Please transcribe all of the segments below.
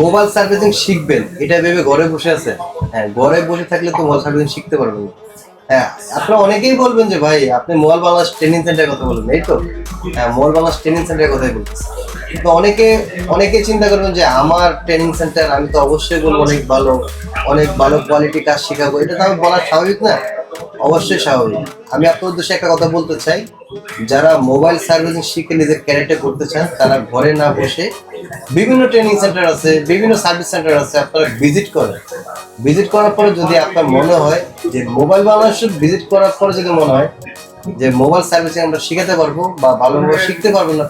Mobile servicing শিখবেন, এটা ভেবে ঘরে বসে আছে। হ্যাঁ ঘরে বসে থাকলে তো মোবাইল সার্ভিসিং শিখতে পারবেন। হ্যাঁ আপনারা অনেকেই বলবেন যে, ভাই, আপনি মোবাইল বাংলাদেশ ট্রেনিং সেন্টারের কথা বলবেন। এই তো। হ্যাঁ মোবাইল বাংলাদেশ ট্রেনিং সেন্টারের কথাই বলতেছি তো অনেকে অনেকে চিন্তা করবেন যে, আমার ট্রেনিং সেন্টার, আমি তো অবশ্যই বলব অনেক ভালো অনেক ভালো কোয়ালিটি কাজ শেখাবো। এটা তো আমি বলা স্বাভাবিক না। অবশ্যই স্বাভাবিক। আমি আপনার উদ্দেশ্যে একটা কথা বলতে চাই। যারা মোবাইল সার্ভিসিং শিখে নিজের ক্যারেক্টার করতে চান, তারা ঘরে না বসে বিভিন্ন ট্রেনিং সেন্টার আছে, বিভিন্ন সার্ভিস সেন্টার আছে, আপনারা ভিজিট করেন। ভিজিট করার পরে যদি আপনার মনে হয় যে মোবাইল বাংলাদেশের ভিজিট করার পরে যদি মনে হয় যে মোবাইল সার্ভিসিং আমরা শিখাতে পারব বা ভালোভাবে শিখতে পারব না,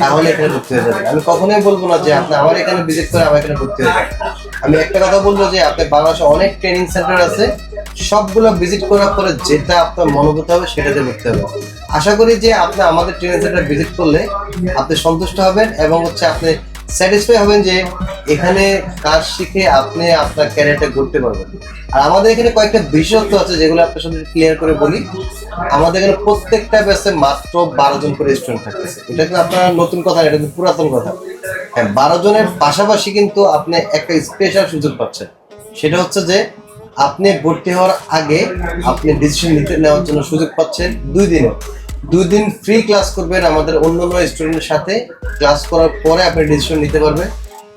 তাহলে এখানে ভর্তি হয়ে যাবে আমি কখনোই বলব না যে আপনি আমার এখানে ভিজিট করে আমার এখানে ভর্তি হয়ে আমি একটা কথা বলব যে আপনি বাংলাদেশে অনেক ট্রেনিং সেন্টার আছে সবগুলো ভিজিট করার পরে যেটা আপনার মনোভূত হবে সেটাতে ভর্তি হবে। আশা করি যে আপনি আমাদের ট্রেনিং সেন্টার ভিজিট করলে আপনি সন্তুষ্ট হবেন এবং হচ্ছে আপনি স্যাটিসফাই হবেন যে এখানে কাজ শিখে আপনি আপনার ক্যারিয়ারটা করতে পারবেন। আর আমাদের এখানে কয়েকটা বিশেষত্ব আছে যেগুলো আপনার সাথে ক্লিয়ার করে বলি। আমাদের এখানে প্রত্যেকটা ব্যাচে মাত্র বারো জন করে স্টুডেন্ট থাকতেছে। এটা কিন্তু আপনার নতুন কথা, এটা কিন্তু পুরাতন কথা। হ্যাঁ বারো জনের পাশাপাশি কিন্তু আপনি একটা স্পেশাল সুযোগ পাচ্ছেন। সেটা হচ্ছে যে আপনি ভর্তি হওয়ার আগে আপনি ডিসিশন নিতে নেওয়ার জন্য সুযোগ পাচ্ছেন দুই দিনে। দুই দিন ফ্রি ক্লাস করবেন আমাদের অন্য অন্য স্টুডেন্টের সাথে। ক্লাস করার পরে আপনি ডিসিশন নিতে পারবেন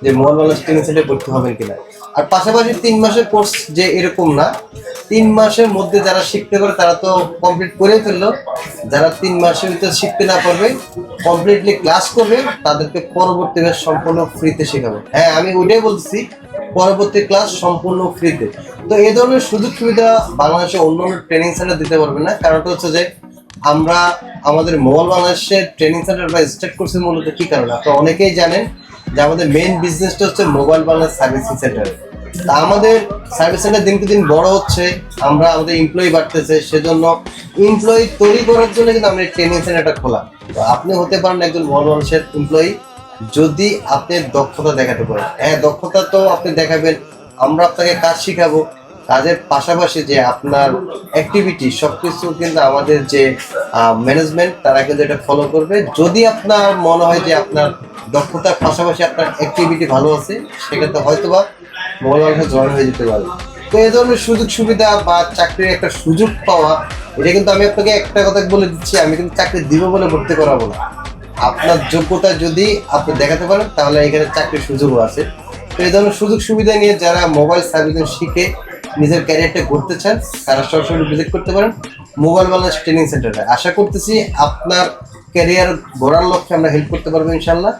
যে মোবাইল ট্রেনিং সেন্টারে ভর্তি হবেন কিনা। আর পাশাপাশি তিন মাসের কোর্স যে এরকম না, তিন মাসের মধ্যে যারা শিখতে পারে তারা তো কমপ্লিট করে ফেলল। যারা তিন মাসের ভিতরে শিখতে না পারবে কমপ্লিটলি ক্লাস করবে, তাদেরকে পরবর্তী সম্পূর্ণ ফ্রিতে শেখাবো। হ্যাঁ আমি ওটাই বলছি পরবর্তী ক্লাস সম্পূর্ণ ফ্রিতে তো এই ধরনের সুযোগ সুবিধা বাংলাদেশে অন্য ট্রেনিং সেন্টার দিতে পারবে না। কারণটা হচ্ছে যে, আমরা আমাদের মোবাইল বাংলাদেশের ট্রেনিং সেন্টার বা স্টার্ট করছি মূলত কি কারণে? আপনারা অনেকেই জানেন যে আমাদের মেন বিজনেসটা হচ্ছে মোবাইল বাংলাদেশ সার্ভিসিং সেন্টার তা আমাদের সার্ভিস সেন্টার দিনকে দিন বড় হচ্ছে, আমরা আমাদের এমপ্লয়ি বাড়তেছে, সেজন্য এমপ্লয়ি তৈরি করার জন্য কিন্তু আমরা ট্রেনিং সেন্টারটা খোলা। তো আপনি হতে পারেন একজন মোবাইল বাংলাদেশের এমপ্লয়ি যদি আপনি দক্ষতা দেখাতে পারেন। হ্যাঁ দক্ষতা তো আপনি দেখাবেন আমরা আপনাকে কাজ শিখাবো। কাজের পাশাপাশি যে আপনার অ্যাক্টিভিটি সবকিছু কিন্তু আমাদের যে ম্যানেজমেন্ট তারা কিন্তু এটা ফলো করবে। যদি আপনার মনে হয় যে আপনার দক্ষতার পাশাপাশি আপনার অ্যাক্টিভিটি ভালো আছে সেক্ষেত্রে হয়তো বা মোবাইল জয়েন হয়ে যেতে পারে। তো এই ধরনের সুযোগ সুবিধা বা চাকরির একটা সুযোগ পাওয়া, এটা কিন্তু আমি আপনাকে একটা কথা বলে দিচ্ছি, আমি কিন্তু চাকরি দিব বলে ভর্তি করাবো না। আপনার যোগ্যতা যদি আপনি দেখাতে পারেন, তাহলে এখানে চাকরির সুযোগও আছে। তো এই ধরনের সুযোগ সুবিধা নিয়ে যারা মোবাইল সার্ভিসিং শিখে নিজের ক্যারিয়ারটা করতে চান, তারা সরাসরি ভিজিট করতে পারেন মোবাইল বাংলাদেশ ট্রেনিং সেন্টারে আশা করতেছি আপনার ক্যারিয়ার গড়ার লক্ষ্যে আমরা হেল্প করতে পারব ইনশাল্লাহ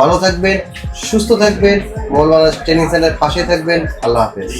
ভালো থাকবেন, সুস্থ থাকবেন মোবাইল বাংলাদেশ ট্রেনিং সেন্টার পাশে থাকবেন। আল্লাহ হাফেজ।